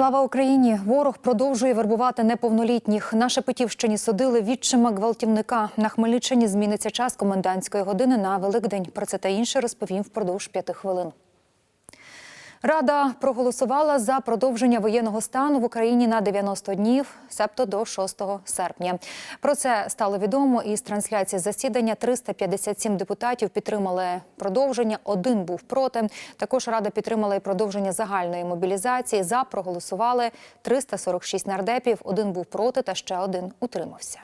Слава Україні! Ворог продовжує вербувати неповнолітніх. На Шепетівщині судили відчима гвалтівника. На Хмельниччині зміниться час комендантської години на Великдень. Про це та інше розповім впродовж п'яти хвилин. Рада проголосувала за продовження воєнного стану в Україні на 90 днів, себто до 6 серпня. Про це стало відомо із трансляції засідання. 357 депутатів підтримали продовження. Один був проти. Також рада підтримала і продовження загальної мобілізації. За проголосували 346 нардепів. Один був проти, та ще один утримався.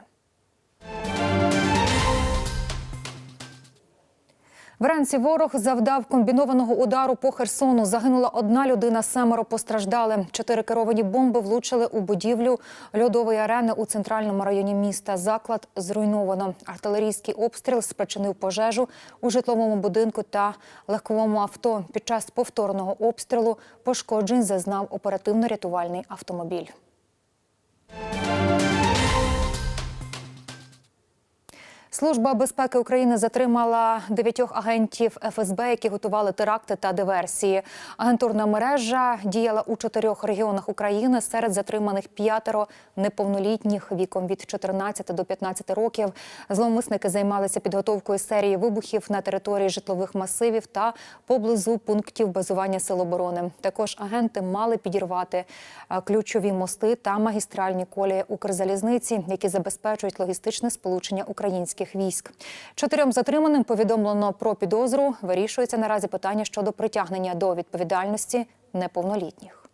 Вранці ворог завдав комбінованого удару по Херсону. Загинула одна людина, семеро постраждали. Чотири керовані бомби влучили у будівлю льодової арени у центральному районі міста. Заклад зруйновано. Артилерійський обстріл спричинив пожежу у житловому будинку та легковому авто. Під час повторного обстрілу пошкоджень зазнав оперативно-рятувальний автомобіль. Служба безпеки України затримала дев'ятьох агентів ФСБ, які готували теракти та диверсії. Агентурна мережа діяла у чотирьох регіонах України. Серед затриманих п'ятеро неповнолітніх віком від 14 до 15 років. Зловмисники займалися підготовкою серії вибухів на території житлових масивів та поблизу пунктів базування сил оборони. Також агенти мали підірвати е, ключові мости та магістральні колії Укрзалізниці, які забезпечують логістичне сполучення українських військ. Чотирьом затриманим повідомлено про підозру. Вирішується наразі питання щодо притягнення до відповідальності неповнолітніх.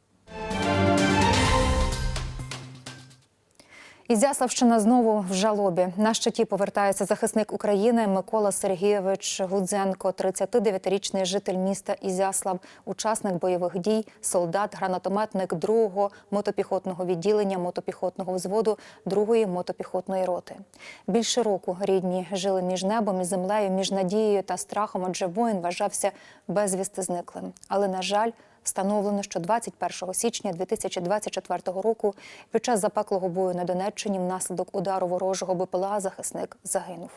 Ізяславщина знову в жалобі. На щиті повертається захисник України Микола Сергійович Гудзенко, 39-річний житель міста Ізяслав, учасник бойових дій, солдат, гранатометник 2-го мотопіхотного відділення мотопіхотного взводу 2-ї мотопіхотної роти. Більше року рідні жили між небом і землею, між надією та страхом, адже воїн вважався безвісти зниклим. Але, на жаль, Встановлено, що 21 січня 2024 року під час запеклого бою на Донеччині внаслідок удару ворожого БПЛА захисник загинув.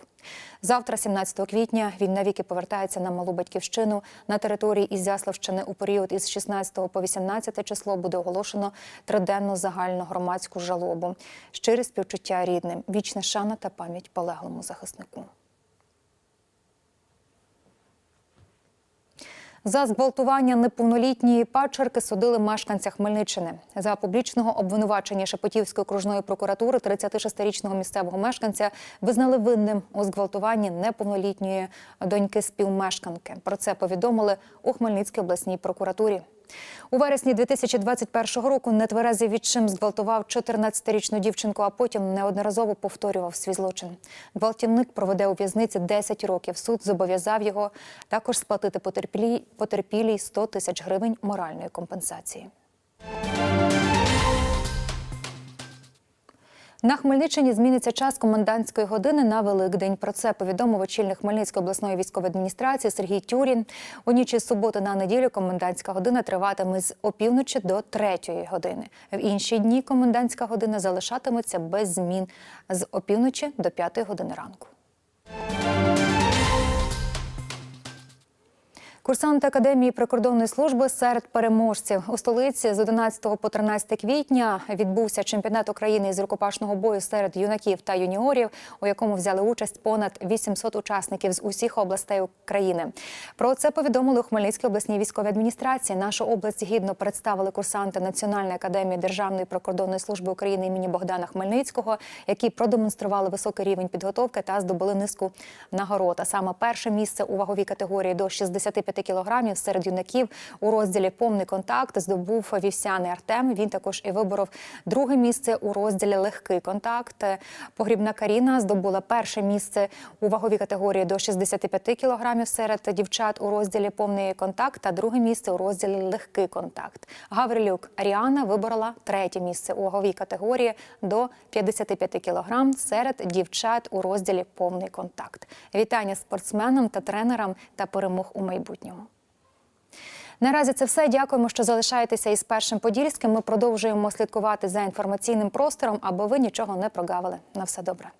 Завтра, 17 квітня, він навіки повертається на малу батьківщину на території Ізяславщини у період із 16 по 18 число буде оголошено триденну загальну громадську жалобу. Щирі співчуття рідним, вічна шана та пам'ять полеглому захиснику. За зґвалтування неповнолітньої пачерки судили мешканця Хмельниччини. За публічного обвинувачення Шепетівської окружної прокуратури 36-річного місцевого мешканця визнали винним у зґвалтуванні неповнолітньої доньки співмешканки. Про це повідомили у Хмельницькій обласній прокуратурі. У вересні 2021 року нетверезий відчим зґвалтував 14-річну дівчинку, а потім неодноразово повторював свій злочин. Гвалтівник проведе у в'язниці 10 років. Суд зобов'язав його також сплатити потерпілій, потерпілій 100 тисяч гривень моральної компенсації. На Хмельниччині зміниться час комендантської години на Великдень. Про це повідомив очільник Хмельницької обласної військової адміністрації Сергій Тюрін. У ніч із суботи на неділю комендантська година триватиме з опівночі до третьої години. В інші дні комендантська година залишатиметься без змін з опівночі до п'ятої години ранку. Курсанти академії прикордонної служби серед переможців у столиці з 11 по 13 квітня відбувся чемпіонат України із рукопашного бою серед юнаків та юніорів, у якому взяли участь понад 800 учасників з усіх областей України. Про це повідомили у Хмельницькій обласній військовій адміністрації. Нашу область гідно представили курсанти Національної академії Державної прикордонної служби України імені Богдана Хмельницького, які продемонстрували високий рівень підготовки та здобули низку нагород. А саме перше місце у ваговій категорії до 65 кілограмів серед юнаків у розділі Повний контакт здобув вівсяний Артем. Він також і виборов друге місце у розділі Легкий контакт. Погрібна Каріна здобула перше місце у ваговій категорії до 65 кілограмів серед дівчат у розділі Повний контакт та друге місце у розділі Легкий контакт. Гаврилюк Аріана виборола третє місце у ваговій категорії до 55 кілограм серед дівчат у розділі Повний контакт. Вітання спортсменам та тренерам та перемог у майбутньому. Наразі це все. Дякуємо, що залишаєтеся із першим подільським. Ми продовжуємо слідкувати за інформаційним простором, аби ви нічого не прогавили. На все добре.